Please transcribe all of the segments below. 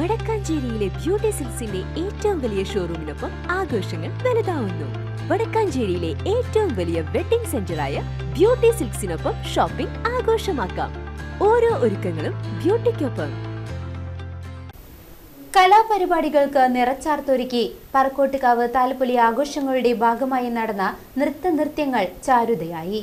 വടക്കാഞ്ചേരിയിലെ beauty സിൽസിന്റെ ഏറ്റവും വലിയ ഷോറൂമിനൊപ്പം ആഘോഷങ്ങൾ വലുതാവുന്നു. വടക്കാഞ്ചേരിയിലെ ഏറ്റവും വലിയ വെഡിംഗ് സെന്ററായ ബ്യൂട്ടി സിൽക്സിനൊപ്പം ഷോപ്പിംഗ് ആഘോഷമാക്കാം. ഓരോ ഒരുക്കങ്ങളും ബ്യൂട്ടിക്കൊപ്പം കലാപരിപാടികൾക്ക് നിറച്ചാർത്തൊരുക്കി പറക്കോട്ടുകാവ് താലപ്പൊലി ആഘോഷങ്ങളുടെ ഭാഗമായി നടന്ന നൃത്ത നൃത്യങ്ങൾ ചാരുതയായി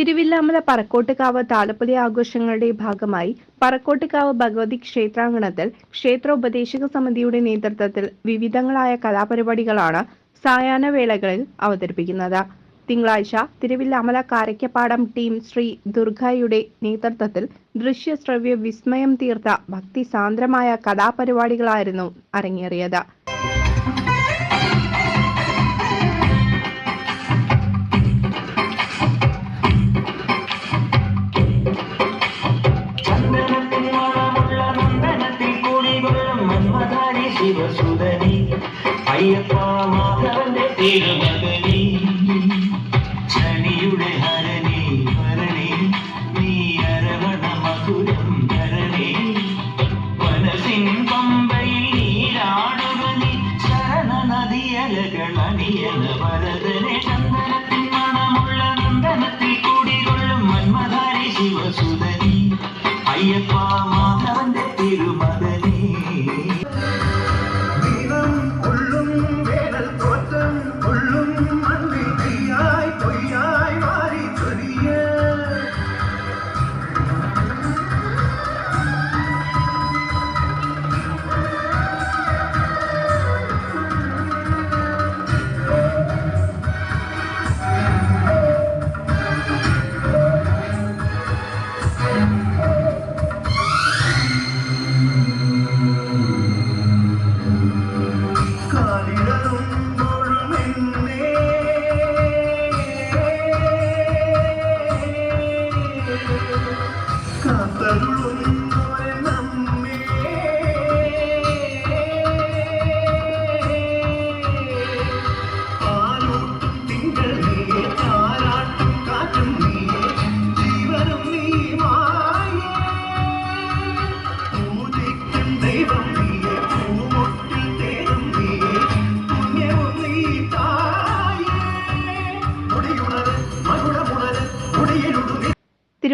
തിരുവില്ലാമല പറക്കോട്ടുകാവ് താലപ്പൊലി ആഘോഷങ്ങളുടെ ഭാഗമായി പറക്കോട്ടുകാവ് ഭഗവതി ക്ഷേത്രാങ്കണത്തിൽ ക്ഷേത്രോപദേശക സമിതിയുടെ നേതൃത്വത്തിൽ വിവിധങ്ങളായ കലാപരിപാടികളാണ് സായാഹ്ന വേളകളിൽ അവതരിപ്പിക്കുന്നത്. തിങ്കളാഴ്ച തിരുവില്ലാമല കാരയ്ക്കപ്പാടം ടീം ശ്രീ ദുർഗയുടെ നേതൃത്വത്തിൽ ദൃശ്യശ്രവ്യ വിസ്മയം തീർത്ത ഭക്തിസാന്ദ്രമായ കലാപരിപാടികളായിരുന്നു അരങ്ങേറിയത്. അയ്യപ്പ മാധവന്റെ തിരുമകനി ശനിയുടെ ഹരണി ഭരണി നീ അരവണ മധുരം ധരണി മനസ്സിൻ നീ ശരണ നദിയലകൾ അണിയന വരദനെ ചന്ദനത്തിൽ മണമുള്ള നന്ദനത്തിൽ കുടികൊള്ളും മന്മധാരി ശിവസുതനി അയ്യപ്പ മാധവന്റെ തിരുമകനേ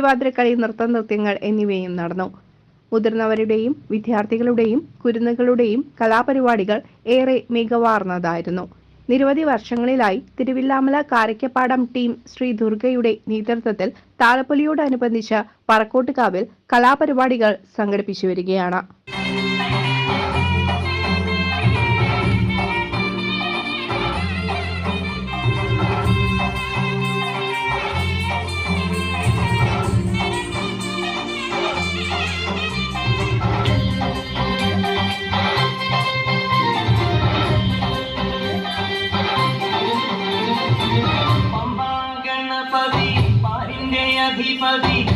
തിരുവാതിരക്കളി നൃത്ത നൃത്യങ്ങൾ എന്നിവയും നടന്നു. മുതിർന്നവരുടെയും വിദ്യാർത്ഥികളുടെയും കുരുന്നുകളുടെയും കലാപരിപാടികൾ ഏറെ മികവാർന്നതായിരുന്നു. നിരവധി വർഷങ്ങളിലായി തിരുവില്ലാമല കാരയ്ക്കപ്പാടം ടീം ശ്രീ ദുർഗയുടെ നേതൃത്വത്തിൽ താലപ്പൊലിയോടനുബന്ധിച്ച് പറക്കോട്ടുകാവിൽ കലാപരിപാടികൾ സംഘടിപ്പിച്ചു വരികയാണ്. Mahimadi.